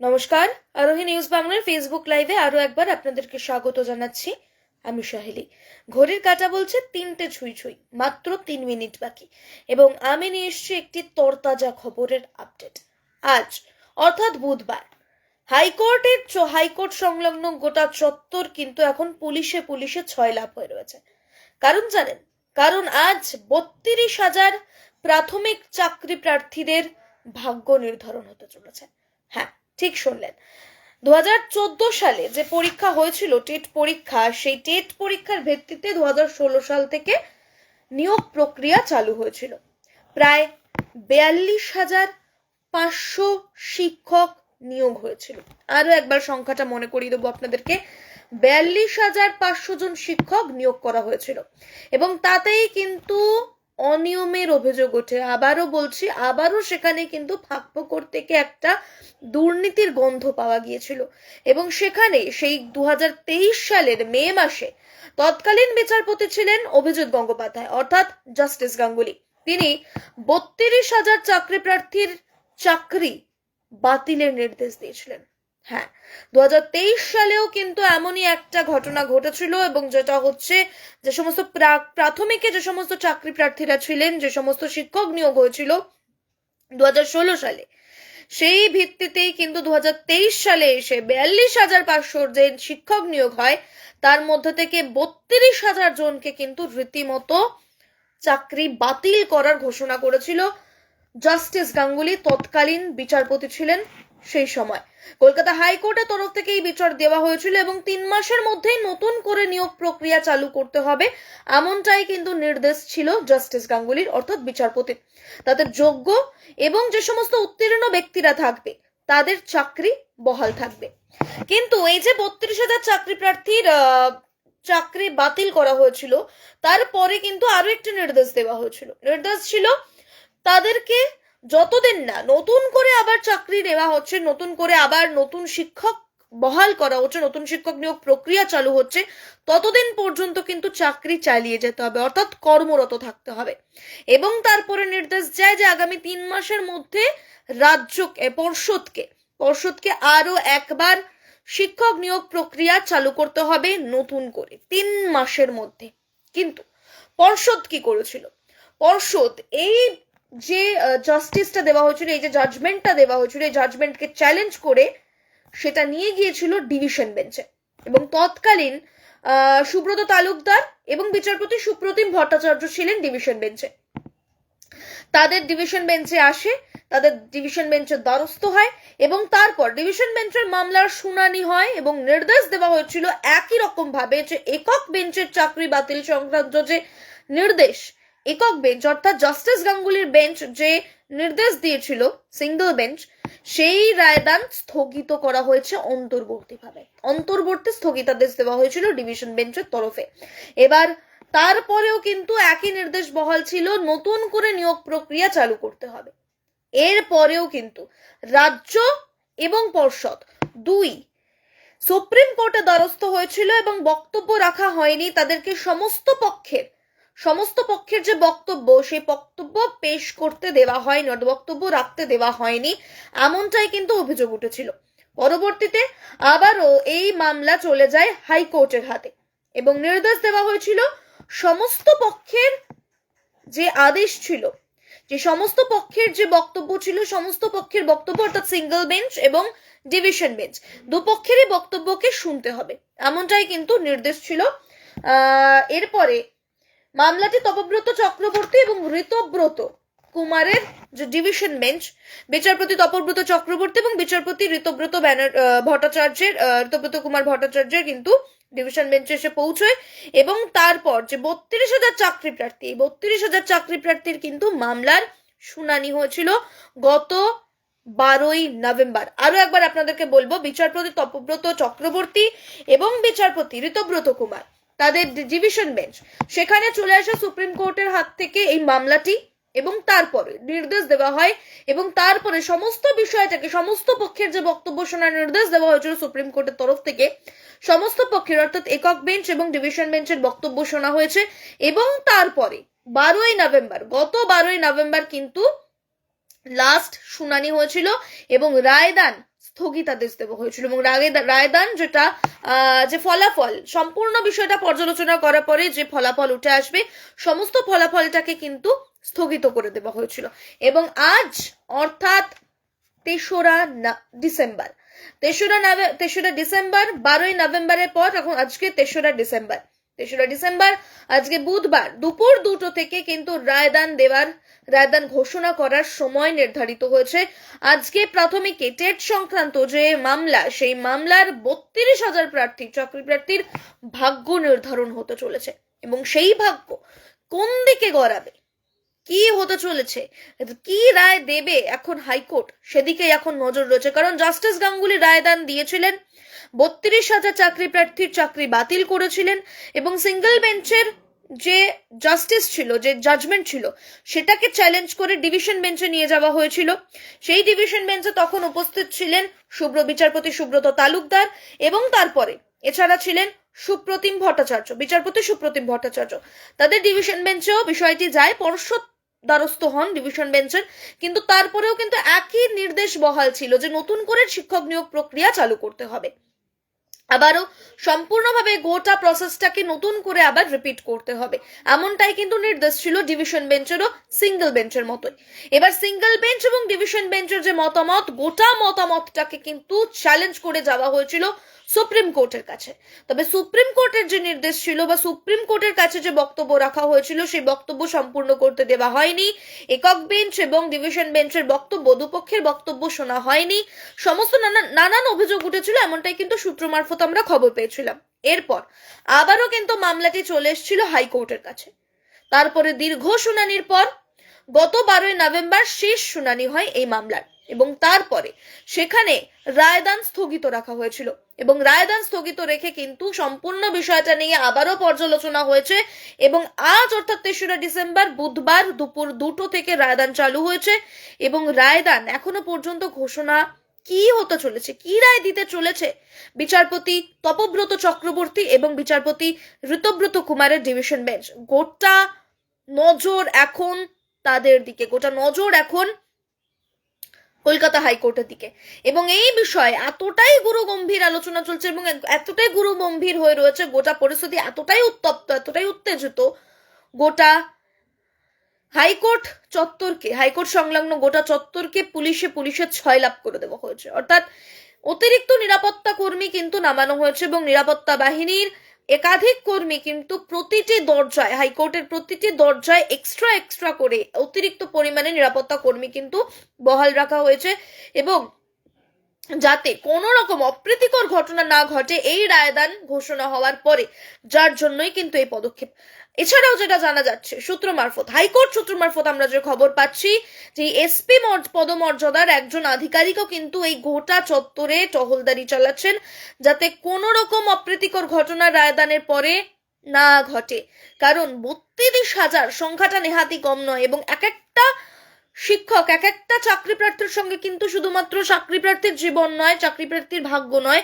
নমস্কার, আরোহী নিউজ বাংলার ফেসবুক লাইভে আরও একবার আপনাদেরকে স্বাগত জানাচ্ছি। আমি সাহেলি। ঘড়ির কাটা বলছে তিনটে ছুঁই ছুঁই, মাত্র তিন মিনিট বাকি, এবং আমি নিয়ে এসেছি একটি তরতাজা খবরের আপডেট আজ, অর্থাৎ বুধবার, হাইকোর্টের হাইকোর্ট সংলগ্ন গোটা চত্বর কিন্তু এখন পুলিশে পুলিশে ছয় লাভ হয়ে রয়েছে। কারণ জানেন, কারণ আজ বত্রিশ হাজার প্রাথমিক চাকরি প্রার্থীদের ভাগ্য নির্ধারণ হতে চলেছে। হ্যাঁ ঠিক শুনলেন। দু হাজার চোদ্দ সালে যে পরীক্ষা হয়েছিল, টেট পরীক্ষা, সেই টেট পরীক্ষার ভিত্তিতে দু হাজার ষোলো সাল থেকে নিয়োগ প্রক্রিয়া চালু হয়েছিল। প্রায় বিয়াল্লিশ হাজার পাঁচশো শিক্ষক নিয়োগ হয়েছিল। আরও একবার সংখ্যাটা মনে করিয়ে দেবো আপনাদেরকে। বিয়াল্লিশ হাজার পাঁচশো জন শিক্ষক নিয়োগ করা হয়েছিল। এবং তাতেই কিন্তু অনিয়মের অভিযোগ ওঠে। আবারও বলছি, আবারও সেখানে কিন্তু ফাঁকফোকর থেকে একটা দুর্নীতির গন্ধ পাওয়া গিয়েছিল। এবং সেখানে সেই দু হাজার তেইশ সালের মে মাসে তৎকালীন বিচারপতি ছিলেন অভিজিৎ গঙ্গোপাধ্যায়, অর্থাৎ জাস্টিস গাঙ্গুলি। তিনি বত্রিশ হাজার চাকরি প্রার্থীর চাকরি বাতিলের নির্দেশ দিয়েছিলেন। হ্যাঁ দু হাজার তেইশ সালেও কিন্তু এমনই একটা ঘটনা ঘটেছিল এবং যেটা হচ্ছে যে সমস্ত প্রা- প্রাথমিকে যে সমস্ত চাকরি প্রার্থীরা ছিলেন, যে সমস্ত শিক্ষক নিয়োগ হয়েছিল দুহাজার ষোলো সালে, সেই ভিত্তিতেই কিন্তু দুহাজার তেইশ সালে এসে বিয়াল্লিশ হাজার পাঁচশোর যে শিক্ষক নিয়োগ হয়, তার মধ্যে থেকে বত্রিশ হাজার জনকে কিন্তু রীতিমতো চাকরি বাতিল করার ঘোষণা করেছিল। জাস্টিস গাঙ্গুলি তৎকালীন বিচারপতি ছিলেন। সেই সময়। কলকাতা হাইকোর্টের তরফ থেকে এই বিচার দেওয়া হয়েছিল এবং তিন মাসের মধ্যেই নতুন করে নিয়োগ প্রক্রিয়া চালু করতে হবে। এমনটাই কিন্তু নির্দেশ ছিল জাস্টিস গাঙ্গুলির, অর্থাৎ বিচারপতি। তাদের যোগ্য এবং যে সমস্ত উত্তীর্ণ ব্যক্তিরা থাকবে, তাদের চাকরি বহাল থাকবে। কিন্তু এই যে বত্রিশ হাজার চাকরি প্রার্থীর চাকরি বাতিল করা হয়েছিল, তারপরে কিন্তু আরও একটি নির্দেশ দেওয়া হয়েছিল। নির্দেশ ছিল তাদেরকে যতদিন না, নতুন করে আবার চাকরি দেওয়া হচ্ছে, নতুন করে আবার নতুন শিক্ষক বহাল করা হচ্ছে, নতুন শিক্ষক নিয়োগ প্রক্রিয়া চালু হচ্ছে, ততদিন পর্যন্ত কিন্তু চাকরি চালিয়ে যেতে হবে, অর্থাৎ কর্মরত থাকতে হবে। এবং তারপরে নির্দেশ যায় যে আগামী তিন মাসের মধ্যে রাজ্যকে পর্ষদকে পর্ষদকে আরও একবার শিক্ষক নিয়োগ প্রক্রিয়া চালু করতে হবে নতুন করে, তিন মাসের মধ্যে। কিন্তু পর্ষদ কি করেছিল? পর্ষদ এই যে জাস্টিসটা দেওয়া হয়েছিল, এই যে জাজমেন্টটা দেওয়া হয়েছিল, এই জাজমেন্টকে চ্যালেঞ্জ করে সেটা নিয়ে গিয়েছিল ডিভিশন বেঞ্চে এবং তৎকালীন সুব্রত তালুকদার এবং বিচারপতি সুপ্রতিম ভট্টাচার্য ছিলেন ডিভিশন বেঞ্চে তাদের ডিভিশন বেঞ্চে আসে, তাদের ডিভিশন বেঞ্চের দ্বারস্থ হয় এবং তারপর ডিভিশন বেঞ্চের মামলার শুনানি হয় এবং নির্দেশ দেওয়া হয়েছিল একই রকম ভাবে যে একক বেঞ্চের চাকরি বাতিল সংক্রান্ত যে নির্দেশ একক বেঞ্চ, অর্থাৎ জাস্টিস গাঙ্গুলির বেঞ্চ যে নির্দেশ দিয়েছিল, সিঙ্গল বেঞ্চ, সেই রায়দান স্থগিত করা হয়েছে অন্তর্বর্তীভাবে। অন্তর্বর্তী স্থগিতাদেশ দেওয়া হয়েছিল ডিভিশন বেঞ্চের তরফে। এবার তারপরেও কিন্তু একই নির্দেশ বহাল ছিল, নতুন করে নিয়োগ প্রক্রিয়া চালু করতে হবে। এর পরেও কিন্তু রাজ্য এবং পর্ষদ দুই সুপ্রিম কোর্টে দ্বারস্থ হয়েছিল এবং বক্তব্য রাখা হয়নি তাদেরকে সমস্ত পক্ষের সমস্ত পক্ষের যে বক্তব্য, সেই বক্তব্য পেশ করতে দেওয়া হয়নি বক্তব্য রাখতে দেওয়া হয়নি, এমনটাই কিন্তু অভিযোগ উঠেছিল। পরবর্তীতে আবারও এই মামলা চলে যায় হাইকোর্টের হাতে এবং নির্দেশ দেওয়া হয়েছিল সমস্ত পক্ষের যে আদেশ ছিল, যে সমস্ত পক্ষের যে বক্তব্য ছিল, সমস্ত পক্ষের বক্তব্য, অর্থাৎ সিঙ্গেল বেঞ্চ এবং ডিভিশন বেঞ্চ দুপক্ষেরই বক্তব্যকে শুনতে হবে। এমনটাই কিন্তু নির্দেশ ছিল। এরপরে মামলাটি তপব্রত চক্রবর্তী এবং ঋতব্রত কুমারের যে ডিভিশন বেঞ্চ, বিচারপতি তপব্রত চক্রবর্তী এবং বিচারপতি ঋতব্রত ব্যানার ভট্টাচার্যের ঋতব্রত কুমার ভট্টাচার্যের কিন্তু ডিভিশন বেঞ্চে এসে পৌঁছয় এবং তারপর যে বত্রিশ হাজার চাকরি প্রার্থী, এই বত্রিশ হাজার চাকরি প্রার্থীর কিন্তু মামলার শুনানি হয়েছিল গত বারোই নভেম্বর। আরও একবার আপনাদেরকে বলব, বিচারপতি তপব্রত চক্রবর্তী এবং বিচারপতি ঋতব্রত কুমার। তাদের ডিভিশন বেঞ্চ সেখানে চলে আসে সুপ্রিম কোর্টের হাত থেকে এই মামলাটি এবং তারপরে নির্দেশ দেওয়া হয় এবং তারপরে সমস্ত বিষয়টাকে, সমস্ত পক্ষের যে বক্তব্য শোনার নির্দেশ দেওয়া হয়েছিল সুপ্রিম কোর্টের তরফ থেকে, সমস্ত পক্ষের অর্থাৎ একক বেঞ্চ এবং ডিভিশন বেঞ্চের বক্তব্য শোনা হয়েছে এবং তারপরে বারোই নভেম্বর, গত বারোই নভেম্বর কিন্তু লাস্ট শুনানি হয়েছিল এবং রায়দান স্থগিতাদেশ দেওয়া হয়েছিল এবং রায়দান যেটা যে ফলাফল, সম্পূর্ণ বিষয়টা পর্যালোচনা করার পরে যে ফলাফল উঠে আসবে, সমস্ত ফলাফলটাকে কিন্তু স্থগিত করে দেওয়া হয়েছিল। এবং আজ, অর্থাৎ তেসরা ডিসেম্বর। তেসরা তেসরা ডিসেম্বর, বারোই নভেম্বরের পর, এখন আজকে তেসরা ডিসেম্বর। তেসরা ডিসেম্বর, আজকে বুধবার, দুপুর দুটো থেকে কিন্তু রায়দান দেওয়ার রায়দান ঘোষণা করার সময় নির্ধারিত হয়েছে। আজকে প্রাথমিকে টেট সংক্রান্ত যে মামলা, সেই মামলার বত্রিশ হাজার প্রার্থী, চাকরি প্রার্থীর ভাগ্য নির্ধারণ হতে চলেছে। এবং সেই ভাগ্য কোন দিকে গড়াবে? কি হতে চলেছে? কি রায় দেবে এখন হাইকোর্ট? সেদিকে এখন নজর রয়েছে। কারণ জাস্টিস গাঙ্গুলি রায়দান দিয়েছিলেন, বত্রিশ হাজার চাকরি প্রার্থীর চাকরি বাতিল করেছিলেন এবং সিঙ্গেল বেঞ্চের যে জাস্টিস ছিল, যে জাজমেন্ট ছিল, সেটাকে চ্যালেঞ্জ করে ডিভিশন বেঞ্চে নিয়ে যাওয়া হয়েছিল। সেই ডিভিশন বেঞ্চে তখন উপস্থিত ছিলেন শুভ্র বিচারপতি সুব্রত তালুকদার এবং তারপরে এছাড়া ছিলেন সুপ্রতিম ভট্টাচার্য, বিচারপতি সুপ্রতিম ভট্টাচার্য। তাদের ডিভিশন বেঞ্চেও বিষয়টি যায়, পর্ষদ দ্বারস্থ হন ডিভিশন বেঞ্চের কিন্তু তারপরেও কিন্তু একই নির্দেশ বহাল ছিল যে নতুন করে শিক্ষক নিয়োগ প্রক্রিয়া চালু করতে হবে। আবারও সম্পূর্ণভাবে গোটা প্রসেসটাকে নতুন করে আবার রিপিট করতে হবে। এমনটাই কিন্তু নির্দেশ ছিল ডিভিশন বেঞ্চেরও সিঙ্গেল বেঞ্চের মতোই। এবার সিঙ্গেল বেঞ্চ এবং ডিভিশন বেঞ্চের যে মতামত, গোটা মতামতটাকে কিন্তু চ্যালেঞ্জ করে যাওয়া হয়েছিল সুপ্রিম কোর্টের কাছে। তবে সুপ্রিম কোর্টের যে নির্দেশ ছিল বা সুপ্রিম কোর্টের কাছে যে বক্তব্য রাখা হয়েছিল, সেই বক্তব্য সম্পূর্ণ করতে দেওয়া হয়নি। একক বেঞ্চ এবং ডিভিশন বেঞ্চের বক্তব্য, দুপক্ষের বক্তব্য শোনা হয়নি। সমস্ত নানান নানান অভিযোগ উঠেছিল, এমনটাই কিন্তু সূত্র মারফত আমরা খবর পেয়েছিলাম। এরপর আবারও কিন্তু মামলাটি চলে এসেছিল হাইকোর্টের কাছে। তারপরে দীর্ঘ শুনানির পর গত বারোই নভেম্বর শেষ শুনানি হয় এই মামলার। এবং তারপরে সেখানে রায়দান স্থগিত রাখা হয়েছিল। এবং রায়দান স্থগিত রেখে কিন্তু সম্পূর্ণ বিষয়টা নিয়ে আবারও পর্যালোচনা হয়েছে এবং আজ অর্থাৎ তেসরা ডিসেম্বর বুধবার দুপুর দুটো থেকে রায়দান চালু হয়েছে এবং রায়দান এখনও পর্যন্ত ঘোষণা কি হতে চলেছে, কি রায় দিতে চলেছে, বিচারপতি তপব্রত চক্রবর্তী এবং বিচারপতি ঋতব্রত কুমারের ডিভিশন বেঞ্চ। গোটা নজর এখন তাদের দিকে, গোটা নজর এখন কলকাতা হাইকোর্টের দিকে। এবং এই বিষয়ে এতটাই গুরু গম্ভীর আলোচনা চলছে এবং এতটাই গুরু গম্ভীর হয়ে রয়েছে, গোটা পরিস্থিতি এতটাই উত্তপ্ত, এতটাই উত্তেজিত, গোটা হাইকোর্ট চত্বরকে, হাইকোর্ট সংলগ্ন গোটা চত্বরকে পুলিশে পুলিশের ছয় লাভ করে দেওয়া হয়েছে। অর্থাৎ অতিরিক্ত নিরাপত্তা কর্মী কিন্তু নামানো হয়েছে এবং নিরাপত্তা বাহিনীর একাধিক কর্মী কিন্তু প্রতিটি দরজায়, হাইকোর্টের প্রতিটি দরজায় এক্সট্রা এক্সট্রা করে অতিরিক্ত পরিমাণে নিরাপত্তা কর্মী কিন্তু বহাল রাখা হয়েছে এবং যাতে কোনো রকম অপ্রীতিকর ঘটনা না ঘটে, এই রায়দান ঘোষণা হওয়ার পরে, যার জন্যই কিন্তু এই পদক্ষেপ। এছাড়াও যেটা জানা যাচ্ছে, সূত্র মারফত, হাইকোর্ট সূত্র মারফত আমরা যে খবর পাচ্ছি যে এসপি পদমর্যাদার একজন আধিকারিকও কিন্তু এই গোটা চত্বরে টহলদারি চালাচ্ছেন যাতে কোনো রকম অপ্রীতিকর ঘটনা রায়দানের পরে না ঘটে। কারণ বত্রিশ হাজার, সংখ্যাটা নেহাতি কম নয় এবং এক একটা শিক্ষক, এক একটা চাকরি প্রার্থীর সঙ্গে কিন্তু শুধুমাত্র চাকরি প্রার্থীর জীবন নয়, চাকরি প্রার্থীর ভাগ্য নয়,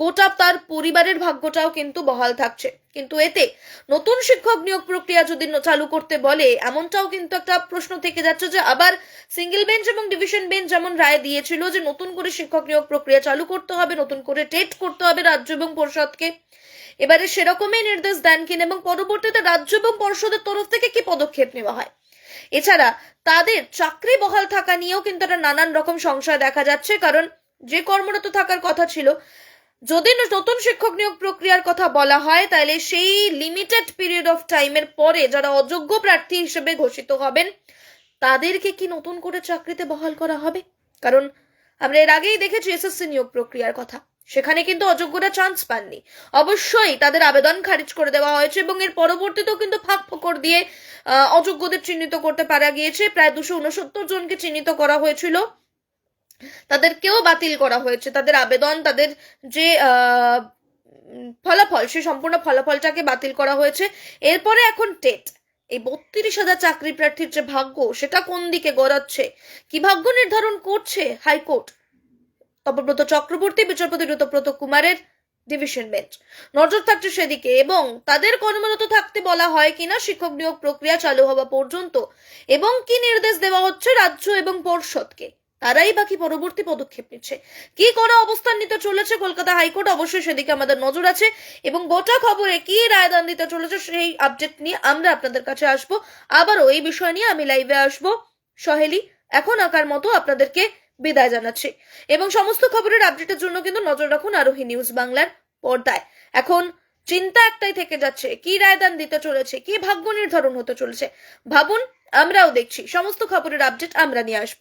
গোটা তার পরিবারের ভাগ্যটাও কিন্তু বহাল থাকছে। কিন্তু এতে নতুন শিক্ষক নিয়োগ প্রক্রিয়া যদি চালু করতে বলে, এমনটাও কিন্তু একটা প্রশ্ন থেকে যাচ্ছে যে আবার সিঙ্গেল বেঞ্চ এবং ডিভিশন বেঞ্চ যেমন রায় দিয়েছিল যে নতুন করে শিক্ষক নিয়োগ প্রক্রিয়া চালু করতে হবে, নতুন করে টেট করতে হবে রাজ্য এবং পরিষদকে। এবারে সেরকমই নির্দেশ দেন কিনা এবং পরবর্তীতে রাজ্য এবং পর্ষদের তরফ থেকে কি পদক্ষেপ নেওয়া হয়? এছাড়া তাদের চাকরি বহাল থাকা নিয়েও কিন্তু একটা নানান রকম সংশয় দেখা যাচ্ছে, কারণ যে কর্মরত থাকার কথা ছিল, যদি নতুন শিক্ষক নিয়োগ প্রক্রিয়ার কথা বলা হয়, তাহলে সেই লিমিটেড পিরিয়ড অফ টাইমের পরে যারা অযোগ্য প্রার্থী হিসেবে ঘোষিত হবেন, তাদেরকে কি নতুন করে চাকরিতে বহাল করা হবে? কারণ আমরা এর আগেই দেখেছি এসএসসি নিয়োগ প্রক্রিয়ার কথা। সেখানে কিন্তু অযোগ্যরা চান্স পাননি। অবশ্যই তাদের আবেদন খারিজ করে দেওয়া হয়েছে এবং এর পরবর্তীতেও কিন্তু ফাঁক ফোকর দিয়ে অযোগ্যদের চিহ্নিত করতে পারা গিয়েছে। প্রায় দুশো উনসত্তর জনকে চিহ্নিত করা হয়েছিল। তাদেরকেও বাতিল করা হয়েছে। তাদের আবেদন, তাদের যে ফলাফল সেই সম্পূর্ণ ফলাফলটাকে বাতিল করা হয়েছে। এরপরে এখন টেট এই বত্রিশ হাজার চাকরি প্রার্থীর যে ভাগ্য, সেটা কোন দিকে গড়াচ্ছে? কি ভাগ্য নির্ধারণ করছে হাইকোর্ট? তপব্রত চক্রবর্তী, বিচারপতি ঋতব্রত কুমারের ডিভিশন বেঞ্চ নজর থাকছে সেদিকে এবং তাদের কর্মরত থাকতে বলা হয় কিনা, শিক্ষক নিয়োগ প্রক্রিয়া চালু হওয়া পর্যন্ত এবং কি নির্দেশ দেওয়া হচ্ছে রাজ্য এবং পর্ষদকে, তারাই বাকি পরবর্তী পদক্ষেপ নিচ্ছে। কি করে অবস্থান নিতে চলেছে কলকাতা হাইকোর্ট? অবশ্যই সেদিকে আমাদের নজর আছে এবং গোটা খবরে কি রায়দান দিতে চলেছে সেই আপডেট নিয়ে আমরা আপনাদের কাছে আসব। আবারও এই বিষয় নিয়ে আমি লাইভে আসব। সহেলি, এখন আকার মতো আপনাদেরকে বিদায় জানাচ্ছি। এবং সমস্ত খবরের আপডেটের জন্য কিন্তু নজর রাখুন আরোহী নিউজ বাংলার পর্দায়। এখন চিন্তা একটাই থেকে যাচ্ছে, কি রায়দান দিতে চলেছে, কি ভাগ্য নির্ধারণ হতে চলেছে? ভাবুন, আমরাও দেখছি। সমস্ত খবরের আপডেট আমরা নিয়ে আসব।